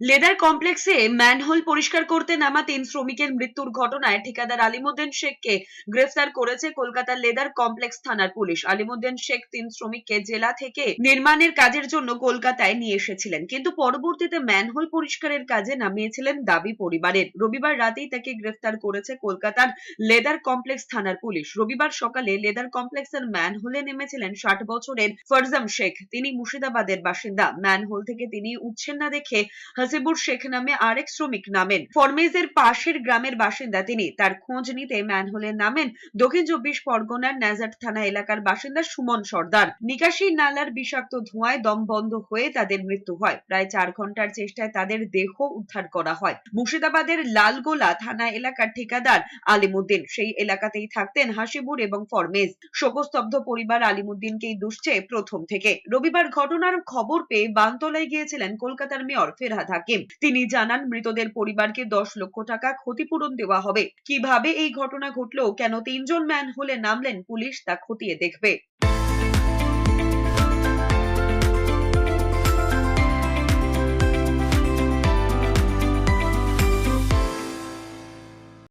Leather কমপ্লেক্সে manhole পরিষ্কার করতে নামা তিন শ্রমিকের মৃত্যুর ঘটনায় ঠিকাদার আলিমুদ্দিন শেখকে গ্রেফতার করেছে কলকাতার লেদার কমপ্লেক্স থানার পুলিশ। আলিমুদ্দিন শেখ তিন শ্রমিককে জেলা থেকে নির্মাণের কাজের জন্য কলকাতায় নিয়ে এসেছিলেন, কিন্তু পরবর্তীতে ম্যানহোল পরিষ্কারের কাজে নামিয়েছিলেন দাবি পরিবারের। রবিবার রাতেই তাকে গ্রেফতার করেছে কলকাতার লেদার কমপ্লেক্স থানার পুলিশ। রবিবার সকালে লেদার কমপ্লেক্সের ম্যানহোলে নেমেছিলেন ষাট বছরের ফরজাম শেখ। তিনি মুর্শিদাবাদের বাসিন্দা। ম্যানহোল থেকে তিনি উঠছেন না দেখে হাসিবুর শেখ নামে আরেক শ্রমিক নামেন। ফরমেজের পাশের গ্রামের বাসিন্দা তিনি। তার খোঁজ নিতে ম্যানহোলে নামেন দক্ষিণ চব্বিশ পরগনার নাজাট থানা এলাকার বাসিন্দা সুমন সর্দার। নিকাশি নালার বিষাক্ত ধোঁয়ায় দম বন্ধ হয়ে তাদের মৃত্যু হয়। প্রায় চার ঘণ্টার চেষ্টায় তাদের দেহ উদ্ধার করা হয়। মুর্শিদাবাদের লালগোলা থানা এলাকার ঠিকাদার আলিমুদ্দিন। সেই এলাকাতেই থাকতেন হাসিবুর এবং ফরমেজ। শোকস্তব্ধ পরিবার আলিমুদ্দিনকেই দুষছে প্রথম থেকে। রবিবার ঘটনার খবর পেয়ে বানতলায় গিয়েছিলেন কলকাতার মেয়র ফেরহাদ হাকিম তিনি জানান, মৃতদের পরিবারকে দশ লক্ষ টাকা ক্ষতিপূরণ দেওয়া হবে। কীভাবে এই ঘটনা ঘটলো, কেন তিনজন ম্যান হলে নামলেন পুলিশ, তা খতিয়ে দেখবে।